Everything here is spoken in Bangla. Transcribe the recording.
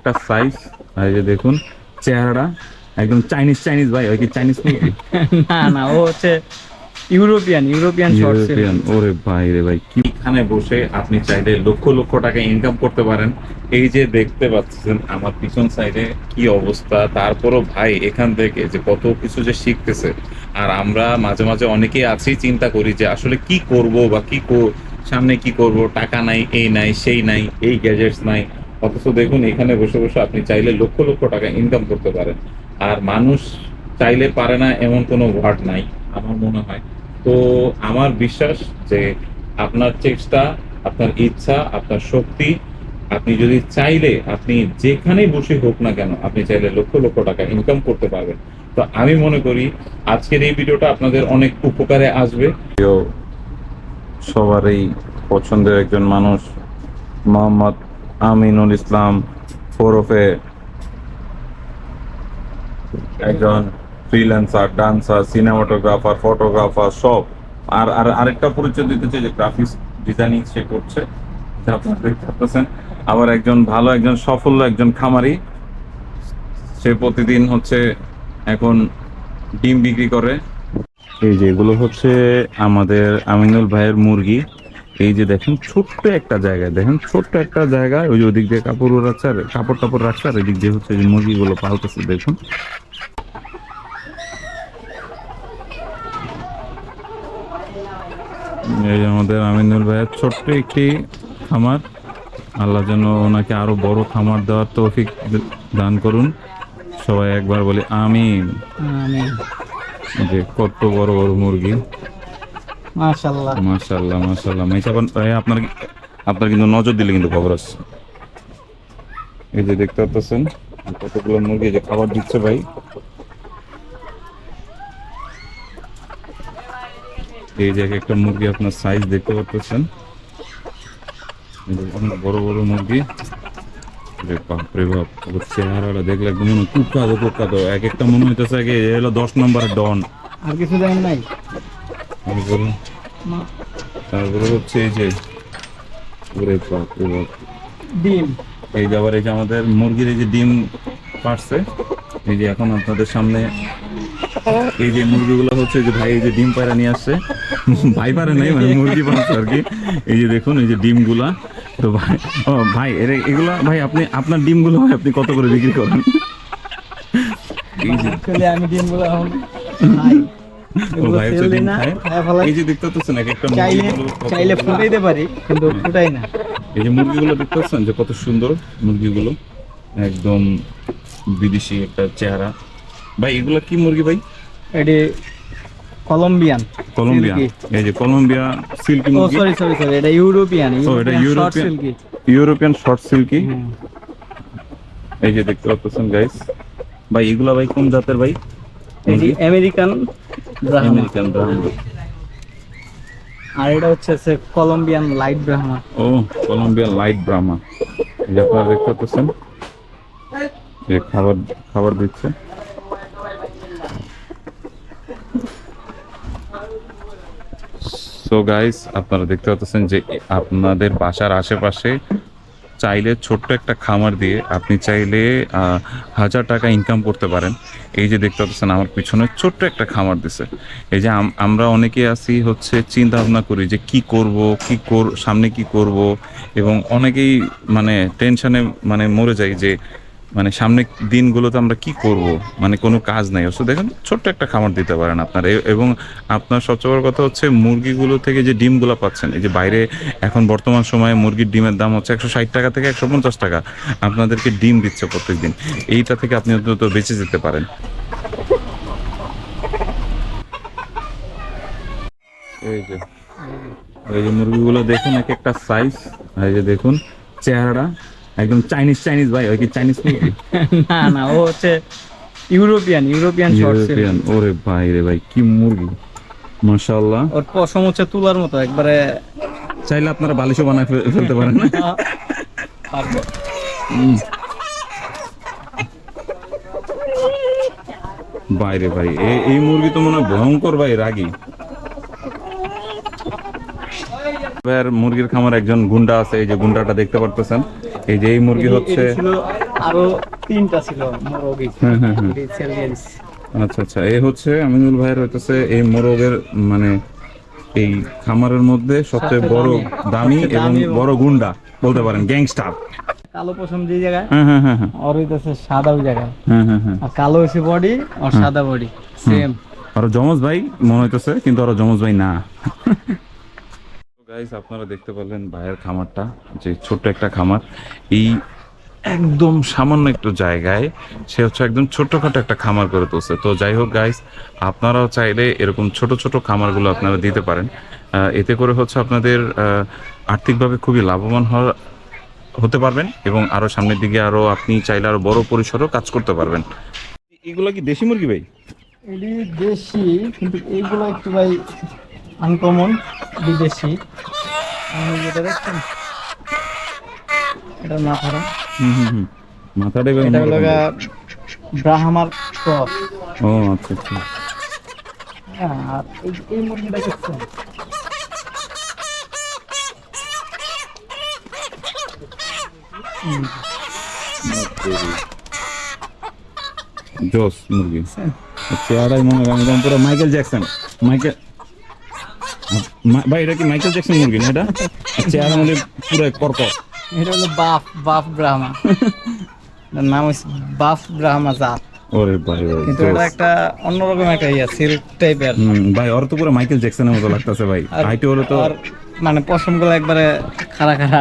একটা সাইজ এই যে দেখুন চেহারাটা একদম চাইনিজ চাইনিজ ভাই ওই কি চাইনিজ না না ও হচ্ছে ইউরোপিয়ান ইউরোপিয়ান শর্ট ইউরোপিয়ান ওরে ভাই রে ভাই কি এখানে বসে আপনি চাইলে লক্ষ লক্ষ টাকা ইনকাম করতে পারেন। এই যে দেখতে পাচ্ছেন আমার পিছন সাইডে কি অবস্থা তারপরও ভাই এখান থেকে যে কত কিছু যে শিখতেছে। আর আমরা মাঝে মাঝে অনেকেই আছি চিন্তা করি যে আসলে কি করব বা কি কর- সামনে কি করব টাকা নাই এই নাই সেই নাই এই গ্যাজেটস নাই। অথচ দেখুন, এখানে বসে বসে আপনি চাইলে লক্ষ লক্ষ টাকা ইনকাম করতে পারেন। আর মানুষ চাইলে পারে না এমন কোনো ওয়ার্ড নাই, আমার মনে হয়। তো আমার বিশ্বাস যে আপনার চেষ্টা, আপনার ইচ্ছা, আপনার শক্তি, আপনি যদি চাইলে, আপনি যেখানেই বসে হোক না কেন, আপনি চাইলে লক্ষ লক্ষ টাকা ইনকাম করতে পারবেন। তো আমি মনে করি, আজকের এই ভিডিওটা আপনাদের অনেক উপকারে আসবে। সবারই পছন্দের একজন মানুষ, মোহাম্মদ আমিনুল ইসলাম ওরফে একজন ফ্রিল্যান্সার ডান্সার সিনেমাটোগ্রাফার ফটোগ্রাফার সব। আর আর আরেকটা পরিচয় দিতে চাই যে গ্রাফিক্স ডিজাইনিং সে করছে। আবার একজন ভালো, একজন সফল একজন খামারি। সে প্রতিদিন হচ্ছে এখন ডিম বিক্রি করে। এই যে এগুলো হচ্ছে আমাদের আমিনুল ভাইয়ের মুরগি। এই যে দেখেন ছোট্ট একটা জায়গায় দেখেন ছোট্ট একটা জায়গায় ওই যে ওদিক দিয়ে কাপড় রাখছে আর কাপড় টাপড় রাখছে আর এদিক দিয়ে হচ্ছে যে মুরগিগুলো পালতেছে দেখুন। এই যে আমাদের আমিনুল ভাইয়ের ছোট্ট একটি খামার। আল্লাহ যেন ওনাকে আরও বড় খামার দেওয়ার তৌফিক দান করুন। সবাই একবার বলি আমিন। আমি যে কত বড় বড় মুরগি। মাশাআল্লাহ। মাশাল্লাহ মাশাল্লাহ মাইসাবান ভাই আপনার আপনার কিন্তু নজর দিলে কিন্তু খবর আছে। এই যে দেখতে পাচ্ছেন কতগুলো মুরগি যে খাবার দিচ্ছে ভাই। এই যে এক একটা মুরগি আপনার সাইজ দেখতে পাচ্ছেন অনেক বড় বড় মুরগি। বাপরে বাপ ওর চেহারাটা দেখলে একদম মনে কুকাদো কুকাদো। এক একটা মনে হইতেছে আগে এ হলো দশ নম্বরের ডন। আর কিছু দেন নাই? তারপরে তারপরে হচ্ছে এই যে ওরে বাপ রে ডিম এই যে আবার এই যে আমাদের মুরগির এই যে ডিম পারছে এই যে এখন আপনাদের সামনে এই যে মুরগিগুলো হচ্ছে যে ভাই এই যে ডিম পায়রা নিয়ে আসছে ভাই পারে নাই মানে মুরগি পাচ্ছে আর কি এই যে দেখুন এই যে ডিমগুলা তো ভাই ও ভাই এর এগুলা ভাই আপনি আপনার ডিমগুলো ভাই আপনি কত করে বিক্রি করেন এই আমি ডিমগুলো ও ভাই হচ্ছে ফেললি ডিম না খায় খায় এই যে দেখতে এক একটা চাইলে কত- চাইলে ফুটাইতে পারি কিন্তু ফুটাই না। এই যে মুরগিগুলো দেখতে যে কত সুন্দর মুরগিগুলো। একদম বিদেশি একটা চেহারা। ভাই এগুলো কি মুরগি ভাই? এটি কলম্বিয়ান কলম্বিয়া এই যে কলম্বিয়া সিল্কি মুরগি। সরি সরি সরি এটা ইউরোপিয়ান ও এটা European short European silky. Short silky. এই যে দেখতে পাচ্ছেন গাইস ভাই এগুলা ভাই কোন জাতের ভাই? এটি আমেরিকান ব্রাহ্মা আর এটা হচ্ছে সে কলম্বিয়ান লাইট ব্রাহ্মা ও কলম্বিয়া লাইট ব্রাহ্মা এই যে আপনারা দেখতে পাচ্ছেন যে খাবার খাবার দিচ্ছে। সো গাইস আপনারা দেখতে পাচ্ছেন যে আপনাদের বাসার আশেপাশে চাইলে ছোট্ট একটা খামার দিয়ে আপনি চাইলে হাজার টাকা ইনকাম করতে পারেন। এই যে দেখতে পাচ্ছেন আমার পিছনে ছোট্ট একটা খামার দিছে। এই যে আমরা অনেকে আসি হচ্ছে চিন্তা ভাবনা করি যে কি করব, কি কর, সামনে কি করব এবং অনেকেই মানে টেনশনে মানে মরে যাই যে মানে সামনে দিনগুলোতে আমরা কি করব? মানে কোনো কাজ নাই। অবশ্য দেখেন, ছোট্ট একটা খামার দিতে পারেন আপনার। এবং আপনার সবচেয়ে বড় কথা হচ্ছে, মুরগিগুলো থেকে যে ডিমগুলো পাচ্ছেন, এই যে বাইরে এখন বর্তমান সময়ে মুরগির ডিমের দাম হচ্ছে একশো ষাট টাকা থেকে একশো পঞ্চাশ টাকা। আপনাদেরকে ডিম দিচ্ছে প্রত্যেক দিন এইটা থেকে আপনি অন্তত বেঁচে যেতে পারেন। এই যে এই যে মুরগিগুলো দেখুন, এক একটা সাইজ এই যে দেখুন, চেহারাটা। একদম চাইনিজ চাইনিজ ভাই ওই কি চাইনিজ না না ও হচ্ছে ইউরোপিয়ান ইউরোপিয়ান ইউরোপিয়ান ওরে ভাই রে ভাই কি মুরগি। মাশাআল্লাহ। ওর পশম হচ্ছে তুলার মতো একবারে চাইলে আপনারা বালিশও বানায় ফেলতে পারেন। বাইরে ভাই এই মুরগি তো মনে হয় ভয়ঙ্কর ভাই রাগি। মুরগির খামার একজন গুন্ডা আছে এই যে গুন্ডাটা দেখতে পারতেছেন। এই যে এই মুরগি হচ্ছে আরও তিনটা ছিল মোরগি হ্যাঁ হ্যাঁ হ্যাঁ। আচ্ছা আচ্ছা। এই হচ্ছে আমিনুল ভাইয়ের হইতেছে এই মোরগের মানে এই খামারের মধ্যে সবচেয়ে বড় দামি। এবং বড় গুন্ডা বলতে পারেন গ্যাংস্টার। কালো পশম যে জায়গায় হ্যাঁ হ্যাঁ হ্যাঁ আর হইতেছে সাদা ওই জায়গায়। হ্যাঁ হ্যাঁ হ্যাঁ আর কালো হয়েছে বডি আর সাদা বডি সেম আর যমজ ভাই মনে হইতেছে কিন্তু আর যমজ ভাই না। গাইস আপনারা দেখতে পারলেন ভাইয়ের খামারটা, যে ছোট্ট একটা খামার। এই একদম সামান্য একটু জায়গায় সে হচ্ছে একদম ছোট্টখাটো একটা খামার করে তুলছে। তো যাই হোক গাইস আপনারাও চাইলে এরকম ছোট ছোট খামারগুলো আপনারা দিতে পারেন। এতে করে হচ্ছে আপনাদের আর্থিকভাবে খুবই লাভবান হওয়ার হতে পারবেন এবং আরও সামনের দিকে আরও আপনি চাইলে আরও বড় পরিসরও কাজ করতে পারবেন। এগুলো কি দেশি মুরগি ভাই? দেশি, কিন্তু এইগুলো একটু ভাই আনকমন বিদেশি। যেটা দেখছেন এটা মাথাটা। হুম হুম হুম। মাথাটা এবং এটা অন্যরকম। ব্রাহ্মার ক্রস ও আচ্ছা আচ্ছা। হ্যাঁ আর এই মুরগিটা দেখছেন জোস মুরগি। চেহারাই মনে হয় পুরো মাইকেল জ্যাকসন মাইকেল ভাই এটা কি মাইকেল জ্যাকসন মুরগি না এটা? চেহারা মানে পুরো কর্কট। এটা হলো বাফ বাফ ব্রাহ্মা। নাম হচ্ছে বাফ ব্রাহ্মা জাত। ওরে ভাই ভাই কিন্তু এটা একটা অন্যরকম একটা ইয়া সিল্ক টাইপের। ভাই ওর তো পুরো মাইকেল জ্যাকসনের মতো লাগতেছে ভাই। হাইটে হলো তো মানে পশমগুলো একবারে খাড়া খাড়া।